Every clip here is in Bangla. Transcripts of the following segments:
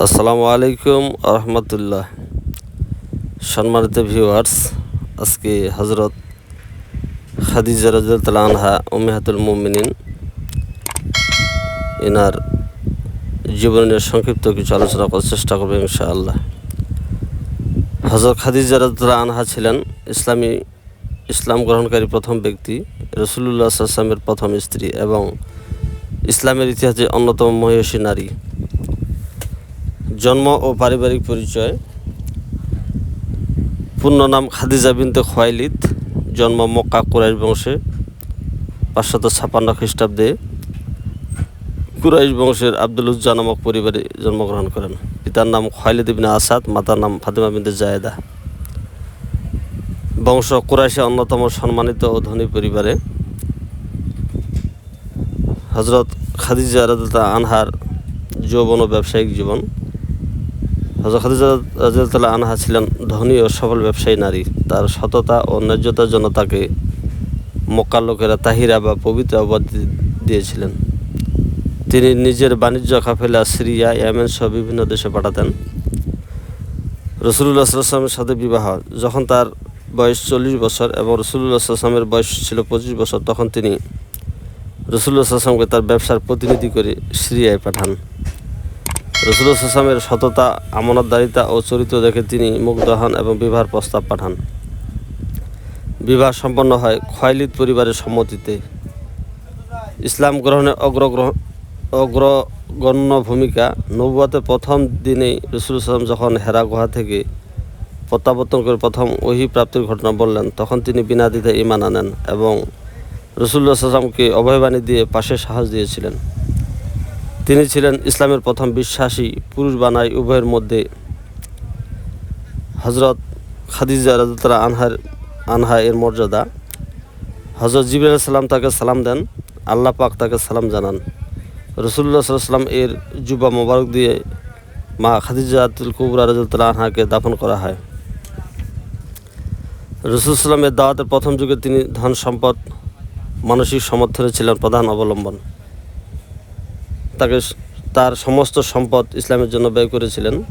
আসসালামু আলাইকুম রহমতুল্লাহ সম্মানিত ভিউয়ার্স, আজকে হজরত খাদিজা রাজুল আনহা উমিহাতুল মুমিনিন এনার জীবনের সংক্ষিপ্ত কিছু আলোচনা করার চেষ্টা করব ইনশাআল্লাহ। হজরত খাদিজা রাজুল আনহা ছিলেন ইসলামী, ইসলাম গ্রহণকারী প্রথম ব্যক্তি রসুল্লাহ আসলামের প্রথম স্ত্রী এবং ইসলামের ইতিহাসে অন্যতম মহিষী নারী। জন্ম ও পারিবারিক পরিচয়। পূর্ণ নাম খাদিজা বিনতে খোয়াইলিদ, জন্ম মক্কা কুরাইশ বংশে পাঁচশত ছাপান্ন খ্রিস্টাব্দে। কুরাইশ বংশের আব্দুল উজ্জা নামক পরিবারে জন্মগ্রহণ করেন। পিতার নাম খোয়াইলিদ ইবিন আসাদ, মাতার নাম ফাতেমা বিনতে জায়েদা। বংশ কুরাইশে অন্যতম সম্মানিত ও ধনী পরিবারে। হজরত খাদিজা রাজা আনহার যৌবন ও ব্যবসায়িক জীবন। হজরত আনহা ছিলেন ধনী ও সফল ব্যবসায়ী নারী। তার সততা ও ন্যায্যতার জন্য তাকে মক্কার লোকেরা তাহিরা বা পবিত্র অবাদ দিয়েছিলেন। তিনি নিজের বাণিজ্য কাফেলা সিরিয়া, ইয়ামেন সহ বিভিন্ন দেশে পাঠাতেন। রসুল্লাহ সাল্লামের সাথে বিবাহ। যখন তার বয়স চল্লিশ বছর এবং রসুল্লাহ সাল্লামের বয়স ছিল পঁচিশ বছর, তখন তিনি রসুল্লাহ সাল্লামকে তার ব্যবসার প্রতিনিধি করে সিরিয়ায় পাঠান। রসুল্লাহ সাল্লামের সততা, আমানতদারিতা ও চরিত্র দেখে তিনি মুগ্ধ হন এবং বিবাহের প্রস্তাব পাঠান। বিবাহ সম্পন্ন হয় খয়লিদ পরিবারের সম্মতিতে। ইসলাম গ্রহণে অগ্রগ্রহণ অগ্রগণ্য ভূমিকা। নবুয়াতে প্রথম দিনেই রসুল সাল্লাম যখন হেরা গুহা থেকে প্রত্যাবর্তন করে প্রথম ওহি প্রাপ্তির ঘটনা বললেন, তখন তিনি বিনা দ্বিধা ইমান আনেন এবং রসুল্লাহ সাল্লামকে অভয়বাণী দিয়ে পাশে সাহস দিয়েছিলেন। তিনি ছিলেন ইসলামের প্রথম বিশ্বাসী পুরুষ বানাই উভয়ের মধ্যে। হজরত খাদিজা রাজতরা আনহার, আনহা এর মর্যাদা। হজরত জিবির সাল্লাম তাকে সালাম দেন, আল্লাহ পাক তাকে সালাম জানান। রসুল্লাহ সাল্লাম এর যুবা মোবারক দিয়ে মা খাদিজাতুল কুবরা রাজতরা আনহাকে দাফন করা হয়। রসুল সাল্লামের দাওয়াতের প্রথম যুগে তিনি ধন সম্পদ, মানসিক সমর্থনে ছিলেন প্রধান অবলম্বন। তাকে তার সমস্ত সম্পদ ইসলামের জন্য ব্যয় করেছিলেন।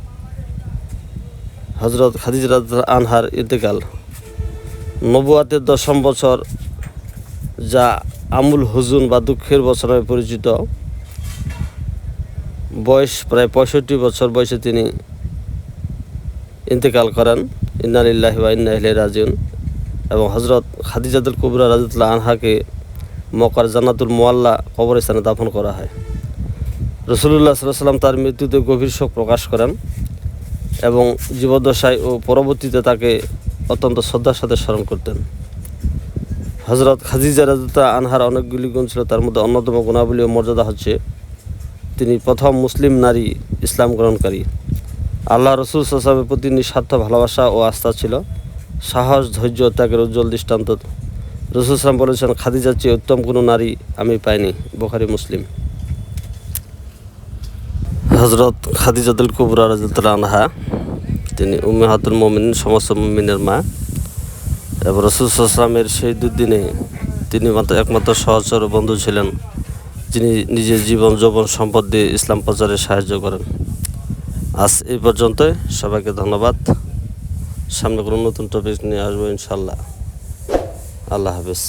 হজরত খাদিজরাত আনহার ইন্তেকাল। নবুয়াতের দশম বছর যা আমুল হুজুন বা দুঃখের বছর নামে পরিচিত। বয়স প্রায় পঁয়ষট্টি বছর বয়সে তিনি ইন্তেকাল করেন। ইন্নালিল্লাহ বা ইন্না রাজিউন। এবং হজরত খাদিজাতুল কুবরা রাজুল্লাহ আনহাকে মকার জান্নাতুল মোয়াল্লা কবরস্থানে দাফন করা হয়। রসুল্লাহ সাল্লাম তার মৃত্যুতে গভীর শোক প্রকাশ করেন এবং জীবদ্দশায় ও পরবর্তীতে তাকে অত্যন্ত শ্রদ্ধার সাথে স্মরণ করতেন। হজরত খাজিজা রাজুতা আনহার অনেকগুলি গুণ ছিল, তার মধ্যে অন্যতম গুণাবলী ও মর্যাদা হচ্ছে তিনি প্রথম মুসলিম নারী ইসলাম গ্রহণকারী। আল্লাহ রসুল সাল্লামের প্রতি নিঃস্বার্থ ভালোবাসা ও আস্থা ছিল, সাহস, ধৈর্য ত্যাগের উজ্জ্বল দৃষ্টান্ত। রসুল সালাম বলেছেন, খাদিজার চেয়ে উত্তম কোনো নারী আমি পাইনি, বোখারি, মুসলিম। হজরত খাদিজাতুল কুবরা রাজুল্লাহ আনহা, তিনি উম্মেহাতুল মমিন সমস্ত মমিনের মা। এবং রসুল সাল্লামের সেই দুদিনে তিনি মাত্র একমাত্র সহচর বন্ধু ছিলেন, যিনি নিজের জীবন, যৌবন, সম্পদ দিয়ে ইসলাম প্রচারে সাহায্য করেন। আজ এই পর্যন্তই, সবাইকে ধন্যবাদ। সামনে কোনো নতুন টপিক নিয়ে আসব ইনশাল্লাহ আল্লাহ হাফিজ।